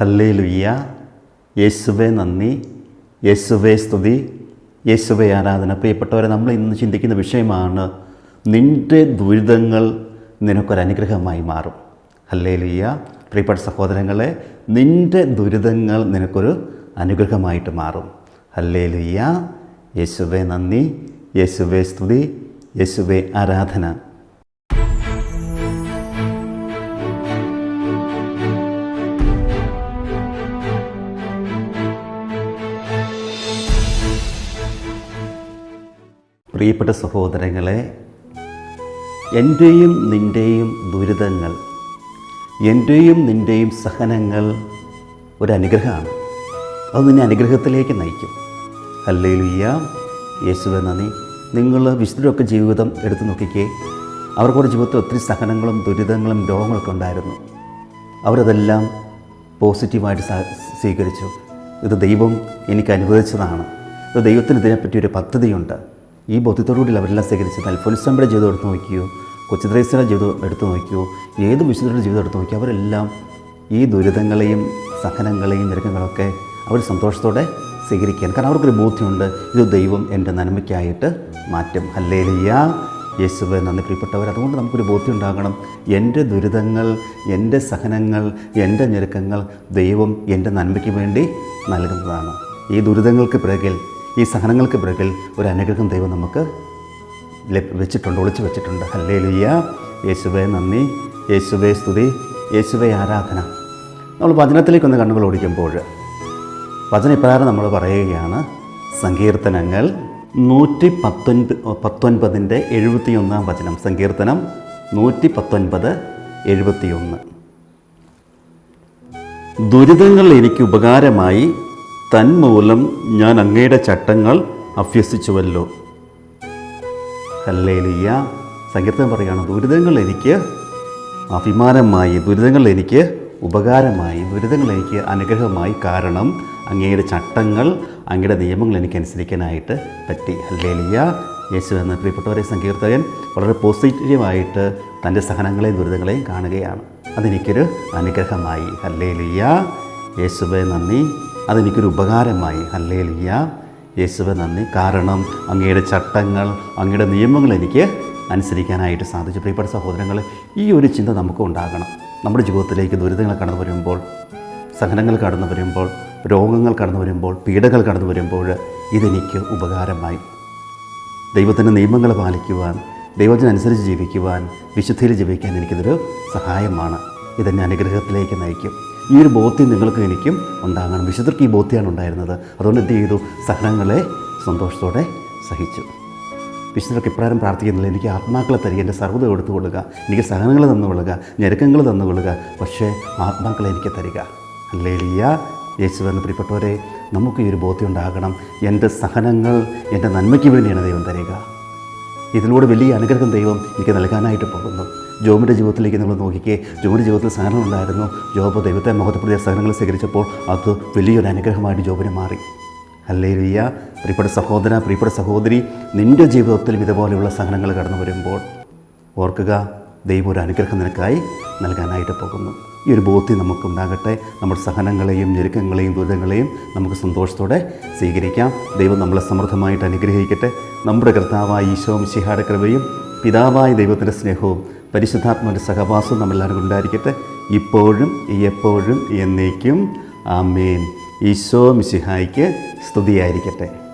ഹല്ലേ ലുയ്യ യേശുവെ നന്ദി. യേശുവേ സ്തുതി. യേശുവേ ആരാധന. പ്രിയപ്പെട്ടവരെ നമ്മൾ ഇന്ന് ചിന്തിക്കുന്ന വിഷയമാണ് നിന്റെ ദുരിതങ്ങൾ നിനക്കൊരനുഗ്രഹമായി മാറും. ഹല്ലേ ലുയ്യ പ്രിയപ്പെട്ട സഹോദരങ്ങളെ നിന്റെ ദുരിതങ്ങൾ നിനക്കൊരു അനുഗ്രഹമായിട്ട് മാറും. ഹല്ലേ ലുയ്യ യേശുവെ നന്ദി. യേശുവേ സ്തുതി. യേശുവേ ആരാധന. പ്രിയപ്പെട്ട സഹോദരങ്ങളെ എന്റെയും നിന്റെയും ദുരിതങ്ങൾ എന്റെയും നിന്റെയും സഹനങ്ങൾ ഒരനുഗ്രഹമാണ്. അത് നിന്നെ അനുഗ്രഹത്തിലേക്ക് നയിക്കും. അല്ലേലുയ്യ യേശുവെ നന്ദി. നിങ്ങൾ വിശുദ്ധരൊക്കെ ജീവിതം എടുത്തു നോക്കിക്കേ. അവർക്കൂടെ ജീവിതത്തിൽ ഒത്തിരി സഹനങ്ങളും ദുരിതങ്ങളും രോഗങ്ങളൊക്കെ ഉണ്ടായിരുന്നു. അവരതെല്ലാം പോസിറ്റീവായിട്ട് സ്വീകരിച്ചു. ഇത് ദൈവം എനിക്ക് അനുവദിച്ചതാണ്. ഇത് ദൈവത്തിന് ഇതിനെപ്പറ്റി ഒരു പദ്ധതിയുണ്ട്. ഈ ബോധ്യത്തോടുകൂടി അവരെല്ലാം സ്വീകരിച്ചത്. അൽഫോൻസമ്പയുടെ ജീവിതം എടുത്ത് നോക്കിയോ കൊച്ചുദ്രേസയുടെ ജീവിതം എടുത്ത് നോക്കിയോ ഏത് വിശുദ്ധരുടെ ജീവിതം എടുത്ത് നോക്കിയോ അവരെല്ലാം ഈ ദുരിതങ്ങളെയും സഹനങ്ങളെയും ഞെരുക്കങ്ങളൊക്കെ അവർ സന്തോഷത്തോടെ സ്വീകരിക്കാൻ. കാരണം അവർക്കൊരു ബോധ്യമുണ്ട് ഇത് ദൈവം എന്റെ നന്മയ്ക്കായിട്ട് മാറ്റും. ഹല്ലേലിയ. യേശുവെ നന്ദി പ്രിയപ്പെട്ടവർ അതുകൊണ്ട് നമുക്കൊരു ബോധ്യം ഉണ്ടാകണം എന്റെ ദുരിതങ്ങൾ എന്റെ സഹനങ്ങൾ എന്റെ ഞെരുക്കങ്ങൾ ദൈവം എന്റെ നന്മയ്ക്ക് വേണ്ടി നൽകുന്നതാണ്. ഈ ദുരിതങ്ങൾക്ക് പിറകിൽ ഈ സഹനങ്ങൾക്ക് പിറകിൽ ഒരു അനുഗ്രഹം ദൈവം നമുക്ക് വെച്ചിട്ടുണ്ട് ഒളിച്ചു വെച്ചിട്ടുണ്ട്. ഹല്ലേ ലുയ്യ യേശുവെ നന്ദി. യേശുവെ സ്തുതി. യേശുവെ ആരാധന. നമ്മൾ വചനത്തിലേക്കൊന്ന് കണ്ണുകൾ ഓടിക്കുമ്പോൾ വചന ഇപ്രകാരം നമ്മൾ പറയുകയാണ് സങ്കീർത്തനങ്ങൾ നൂറ്റി പത്തൊൻപത് പത്തൊൻപതിന്റെ എഴുപത്തിയൊന്നാം വചനം. സങ്കീർത്തനം നൂറ്റി പത്തൊൻപത് എഴുപത്തിയൊന്ന്. ദുരിതങ്ങൾ എനിക്ക് ഉപകാരമായി തന്മൂലം ഞാൻ അങ്ങയുടെ ചട്ടങ്ങൾ അഭ്യസിച്ചുവല്ലോ. ഹല്ലേലിയ സങ്കീർത്തനം പറയുകയാണ് ദുരിതങ്ങൾ എനിക്ക് അഭിമാനമായി ദുരിതങ്ങൾ എനിക്ക് ഉപകാരമായി ദുരിതങ്ങൾ എനിക്ക് അനുഗ്രഹമായി കാരണം അങ്ങയുടെ ചട്ടങ്ങൾ അങ്ങയുടെ നിയമങ്ങൾ എനിക്ക് അനുസരിക്കാനായിട്ട് പറ്റി. ഹല്ലേലിയ യേശു എന്ന പ്രിയപ്പെട്ടവരെ സങ്കീർത്തകൻ വളരെ പോസിറ്റീവായിട്ട് തന്റെ സഹനങ്ങളെയും ദുരിതങ്ങളെയും കാണുകയാണ്. അതെനിക്കൊരു അനുഗ്രഹമായി. ഹല്ലേലിയ യേശുവെ നന്ദി. അതെനിക്കൊരു ഉപകാരമായി. ഹല്ലേലിയ യേശുവ നന്ദി. കാരണം അങ്ങയുടെ ചട്ടങ്ങൾ അങ്ങയുടെ നിയമങ്ങൾ എനിക്ക് അനുസരിക്കാനായിട്ട് സാധിച്ചു. പ്രിയപ്പെട്ട സഹോദരങ്ങൾ ഈ ഒരു ചിന്ത നമുക്ക് ഉണ്ടാകണം. നമ്മുടെ ജീവിതത്തിലേക്ക് ദുരിതങ്ങൾ കടന്നു വരുമ്പോൾ സഹനങ്ങൾ കടന്നു വരുമ്പോൾ രോഗങ്ങൾ കടന്നു വരുമ്പോൾ പീഡകൾ കടന്നു വരുമ്പോൾ ഇതെനിക്ക് ഉപകാരമായി. ദൈവത്തിന്റെ നിയമങ്ങൾ പാലിക്കുവാൻ ദൈവത്തിനനുസരിച്ച് ജീവിക്കുവാൻ വിശുദ്ധിയിൽ ജീവിക്കാൻ എനിക്കിതൊരു സഹായമാണ്. ഇതെന്നെ അനുഗ്രഹത്തിലേക്ക് നയിക്കും. ഈ ഒരു ബോധ്യം നിങ്ങൾക്ക് എനിക്കും ഉണ്ടാകണം. വിശുദ്ധർക്ക് ഈ ബോധ്യമാണ് ഉണ്ടായിരുന്നത്. അതുകൊണ്ട് എന്ത് ചെയ്തു? സഹനങ്ങളെ സന്തോഷത്തോടെ സഹിച്ചു. വിശുദ്ധർക്ക് ഇപ്രകാരം പ്രാർത്ഥിക്കുന്നില്ല. എനിക്ക് ആത്മാക്കളെ തരിക എന്റെ സർവത കൊടുത്തു കൊള്ളുക എനിക്ക് സഹനങ്ങൾ തന്നു കൊള്ളുക ഞെരുക്കങ്ങൾ തന്നു കൊള്ളുക പക്ഷേ ആത്മാക്കളെ എനിക്ക് തരിക. അല്ലേലിയ യേശുവെന്ന് പ്രിയപ്പെട്ടവരെ നമുക്ക് ഈ ഒരു ബോധ്യം ഉണ്ടാകണം. എന്റെ സഹനങ്ങൾ എന്റെ നന്മയ്ക്ക് വേണ്ടിയാണ് ദൈവം തരിക. ഇതിലൂടെ വലിയ അനുഗ്രഹം ദൈവം എനിക്ക് നൽകാനായിട്ട് പോകുന്നു. ജോബിന്റെ ജീവിതത്തിലേക്ക് നമ്മൾ നോക്കിക്കേ ജോബിന്റെ ജീവിതത്തിൽ സഹനം ഉണ്ടായിരുന്നു. ജോബ് ദൈവത്തെ മുഖത്തപ്പെടുത്തിയ സഹനങ്ങൾ സ്വീകരിച്ചപ്പോൾ അത് വലിയൊരു അനുഗ്രഹമായിട്ട് ജോബിന് മാറി. അല്ലേ റിയ പ്രിയപ്പെട്ട സഹോദര പ്രിയപ്പെട്ട സഹോദരി നിന്റെ ജീവിതത്തിലും ഇതുപോലെയുള്ള സഹനങ്ങൾ കടന്നു വരുമ്പോൾ ഓർക്കുക ദൈവം ഒരു അനുഗ്രഹം നിനക്കായി നൽകാനായിട്ട് പോകുന്നു. ഈ ഒരു ബോധ്യം നമുക്കുണ്ടാകട്ടെ. നമ്മുടെ സഹനങ്ങളെയും ഞെരുക്കങ്ങളെയും ദുരിതങ്ങളെയും നമുക്ക് സന്തോഷത്തോടെ സ്വീകരിക്കാം. ദൈവം നമ്മളെ സമൃദ്ധമായിട്ട് അനുഗ്രഹിക്കട്ടെ. നമ്മുടെ കർത്താവായ ഈശോ ശിഹാട കൃപയും പിതാവായ ദൈവത്തിന്റെ സ്നേഹവും പരിശുദ്ധാത്മാവിന്റെ സഹവാസവും നമ്മളെല്ലാവരും ഉണ്ടായിരിക്കട്ടെ. ഇപ്പോഴും എപ്പോഴും എന്നേക്കും. ആമേൻ. ഈശോ മിശിഹായ്ക്ക് സ്തുതിയായിരിക്കട്ടെ.